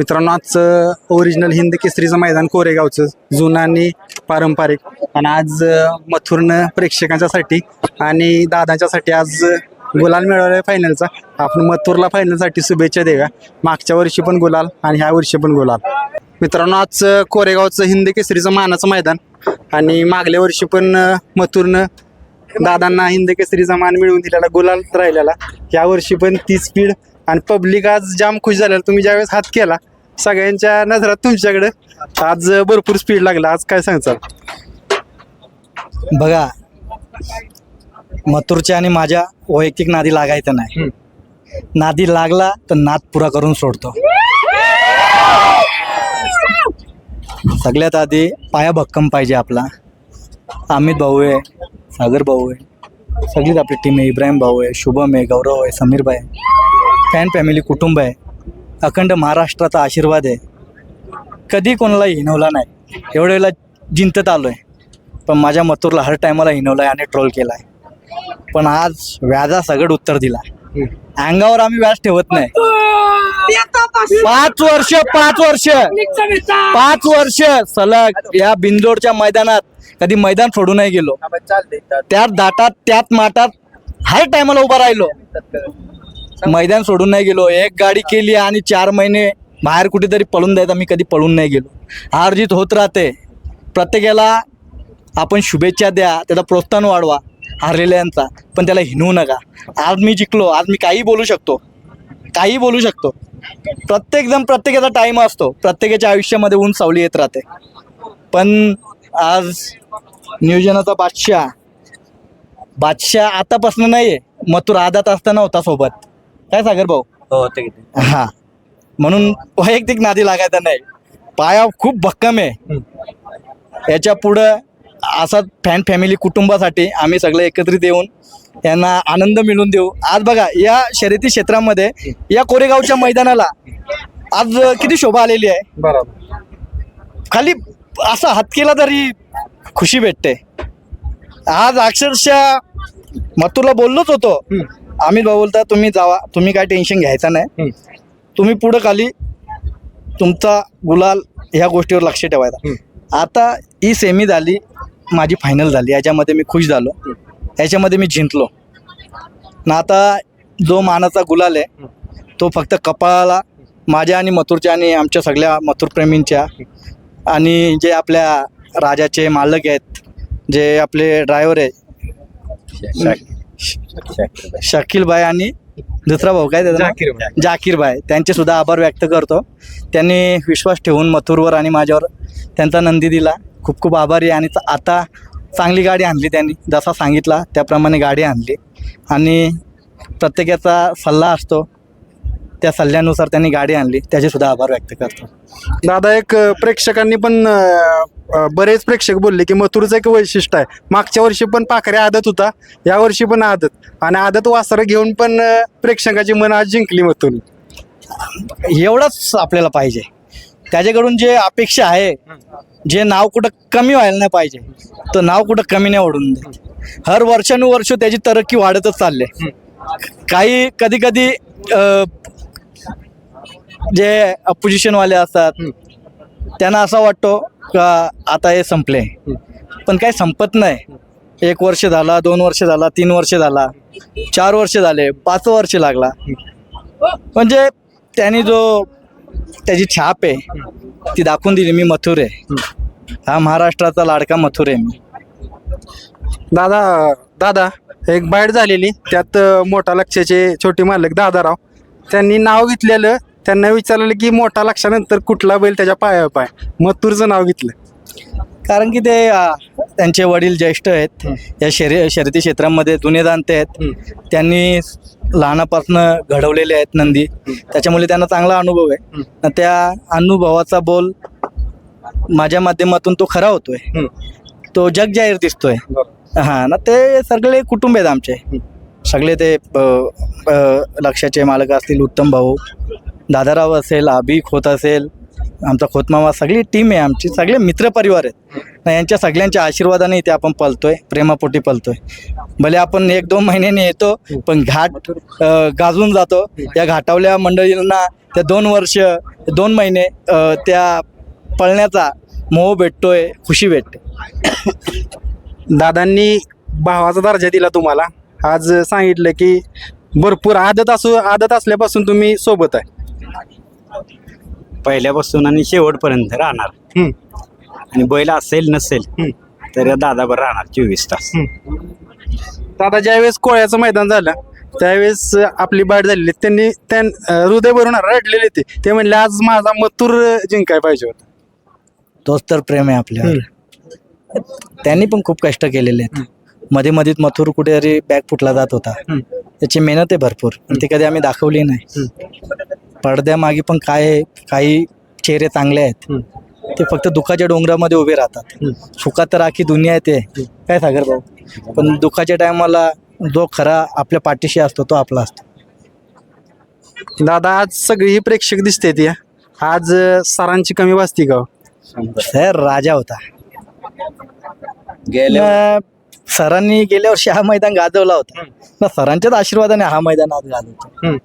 मित्रांनो आजचं ओरिजिनल हिंद केसरीचं मैदान कोरेगावचं जुनं आणि पारंपरिक. आणि आज मथुरनं प्रेक्षकांच्यासाठी आणि दादांच्यासाठी आज गुलाल गुलाल आहे फायनलचा आपण मथुरला फायनलसाठी शुभेच्छा देऊया. मागच्या वर्षी पण गुलाल आणि ह्या वर्षी पण गुलाल. मित्रांनो आज कोरेगावचं हिंद केसरीचं मानाचं मैदान. आणि मागल्या वर्षी पण मथुरनं दादांना हिंद केसरीचा मान मिळवून दिलेला गुलाल राहिलेला. या वर्षी पण ती स्पीड आणि पब्लिक आज जाम खुश झालेला. तुम्ही ज्यावेळेस हात केला सगळ्यांच्या नजरात तुमच्याकडे. आज भरपूर स्पीड लागला. आज काय सांगचाल बघा मथुरच्या आणि माझ्या वैयक्तिक नादी लागायचं नाही. नादी लागला तर नाद पुरा करून सोडतो. सगळ्यात आधी पाया भक्कम पाहिजे आपला. अमित भाऊ आहे सागर भाऊ आहे सगळीच आपली टीम आहे. इब्राहिम भाऊ आहे शुभम आहे गौरव आहे समीर भाई फॅन फॅमिली कुटुंब आहे. अखंड महाराष्ट्राचा आशीर्वाद आहे. कधी कोणाला हिनवला नाही. एवढ्या वेळेला जिंकत आलो आहे पण माझ्या मथुरला हर टायमाला हिनवलाय आणि ट्रोल केलाय. पण आज व्याजा सगळं उत्तर दिला. अंगावर आम्ही व्याज ठेवत नाही. पाच वर्ष पाच वर्ष पाच वर्ष सलग या बिंदोडच्या मैदानात कधी मैदान सोडून नाही गेलो. त्यात दाटात त्यात माटात हर टायमाला उभा राहिलो. मैदान सोडून नाही गेलो. एक गाडी केली आणि चार महिने बाहेर कुठेतरी पळून द्यायचा मी कधी पळून नाही गेलो. हार होत राहते. प्रत्येकाला आपण शुभेच्छा द्या त्याला प्रोत्साहन वाढवा हारलेल्यांचा. पण त्याला हिनवू नका. आज मी जिंकलो आज मी काही बोलू शकतो. काही बोलू शकतो. प्रत्येकजण प्रत्येकाचा टाईम असतो. प्रत्येकाच्या आयुष्यामध्ये ऊन सावली येत राहते. पण आज नियोजनाचा बादशाह बादशाह आतापासून नाही आहे मग तू आदात असताना होता सोबत. काय सागर भाऊ? हो ते किती हा. म्हणून वैयक्तिक नादी लागायचा नाही. पाया खूप भक्कम आहे. याच्या पुढं असा फॅन फॅमिली कुटुंबासाठी आम्ही सगळे एकत्रित येऊन यांना आनंद मिळवून देऊ. आज बघा या शर्यती क्षेत्रामध्ये या कोरेगावच्या मैदानाला आज किती शोभा आलेली आहे. बरोबर. खाली असा हात केला तरी खुशी भेटते. आज अक्षरशः मथुरला बोललोच होतो. भाऊ बोलता तुम्ही जावा तुम्ही काय टेन्शन घ्यायचं नाही. तुम्ही पुढं खाली तुमचा गुलाल ह्या गोष्टीवर लक्ष ठेवायचा. आता ही सेमी झाली माझी फायनल झाली याच्यामध्ये मी खुश झालो. याच्यामध्ये मी जिंकलो. ना आता जो मानाचा गुलाल आहे तो फक्त कपाळाला माझ्या आणि मथुरच्या आणि आमच्या सगळ्या मथुरप्रेमींच्या आणि जे आपल्या राजाचे मालक आहेत जे आपले ड्रायव्हर आहे शकील भाई आणि दुसरा भाऊ काय त्याचा जाकीर भाई. जाकीर भाई त्यांचे सुद्धा आभार व्यक्त करतो. त्यांनी विश्वास ठेवून मथुरवर आणि माझ्यावर त्यांचा नंदी दिला. खूप खूप आभारी आहे. आणि च- आता चांगली गाडी आणली त्यांनी. जसा सांगितला त्याप्रमाणे गाडी आणली. आणि प्रत्येकाचा सल्ला असतो. त्या सल्ल्यानुसार त्यांनी गाडी आणली. त्याचे सुद्धा आभार व्यक्त करतो. दादा एक अं, प्रेक्षकांनी पण अं, अं, बरेच प्रेक्षक बोलले की मथुरचं एक वैशिष्ट्य आहे. मागच्या वर्षी पण पाखरे आदत होता या वर्षी पण आदत. आणि आदत वासरं घेऊन पण अं, प्रेक्षकाची मन आज जिंकली मथुर एवढंच आपल्याला पाहिजे. त्याच्याकडून जे अपेक्षा आहे जे नाव कुठं कमी व्हायला नाही पाहिजे तर नाव कुठं कमी नाही ओढून दे हर वर्षानुवर्ष त्याची तरक्की वाढतच चालले काही कधी कधी जे अपोजिशनवाले असतात त्यांना असा वाटतो का आता हे संपले? पण काही संपत नाही. एक वर्ष झाला दोन वर्ष झाला तीन वर्ष झाला चार वर्ष झाले पाच वर्ष लागला. म्हणजे त्यांनी जो त्याची छाप आहे ती दाखवून दिली मी मथुर आहे. हा महाराष्ट्राचा लाडका मथुर आहे मी. दादा दादा एक बाईट झालेली त्यात मोठा लक्षाचे छोटे मालक दादाराव त्यांनी नाव घेतलेलं त्यांना विचारलेलं की मोठा लक्षानंतर कुठला बैल त्याच्या पाया पाय. मथुरचं नाव घेतलं. कारण की ते त्यांचे वडील ज्येष्ठ आहेत. या शर्य शर्यती क्षेत्रामध्ये जुने जाणते आहेत. त्यांनी लहानापासून घडवलेले आहेत नंदी. त्याच्यामुळे त्यांना चांगला अनुभव आहे. न त्या अनुभवाचा बोल माझ्या माध्यमातून तो खरा होतोय. तो जग जाहीर दिसतोय. हां ना ते सगळे कुटुंब आहेत आमचे. सगळे ते लक्षाचे मालक असतील उत्तम भाऊ. दादाराव असेल आबी खोत असेल आमचा खोतमामा सगळी टीम आहे आमची. सगळे मित्रपरिवार आहेत. ना यांच्या सगळ्यांच्या आशीर्वादाने इथे आपण पलतोय प्रेमापोटी पलतोय भले आपण एक दोन महिन्याने येतो पण घाट गाजून जातो. या घाटावल्या मंडळींना त्या दोन वर्ष दोन महिने त्या पळण्याचा मोह भेटतोय खुशी भेटते. दादांनी भावाचा दर्जा दिला तुम्हाला. आज सांगितलं की भरपूर आदत असू आदत असल्यापासून तुम्ही सोबत आहे. पहिल्यापासून आणि शेवटपर्यंत राहणार. हम्म, आणि बैल असेल नसेल तर दादाबर राहणार चोवीस तास. हम्म. दादा ज्यावेळेस कोळ्याचं मैदान झालं त्यावेळेस आपली बाईट झालेली त्यांनी त्यां अं, हृदय भरून रडलेले ते ते म्हणले आज माझा मथुर जिंकाय पाहिजे होता. तोच तर प्रेम आहे आपल्यावर त्यांनी पण खूप कष्ट केलेले आहेत. मध्ये मध्ये मथुर कुठेतरी बॅग फुटला जात होता. हम्म. त्याची मेहनत आहे भरपूर. पण ती कधी आम्ही दाखवली नाही. पडद्यामागे पण काय आहे, काही चेहरे चांगले आहेत. ते फक्त दुःखाच्या डोंगरामध्ये उभे राहतात. सुखात तर आखी दुनिया आहे ते. काय सागर भाऊ? पण दुःखाच्या टायमाला जो खरा आपल्या पाठीशी असतो तो आपला असतो. दादा आज सगळी ही प्रेक्षक दिसते ती आज अं, सरांची कमी वाजती का हो? सर राजा होता. गेल्या न सरांनी गेल्या वर्षी हा मैदान गाजवला होता. ना सरांच्याच आशीर्वादाने हा मैदान आज गाजवतो. हम्म.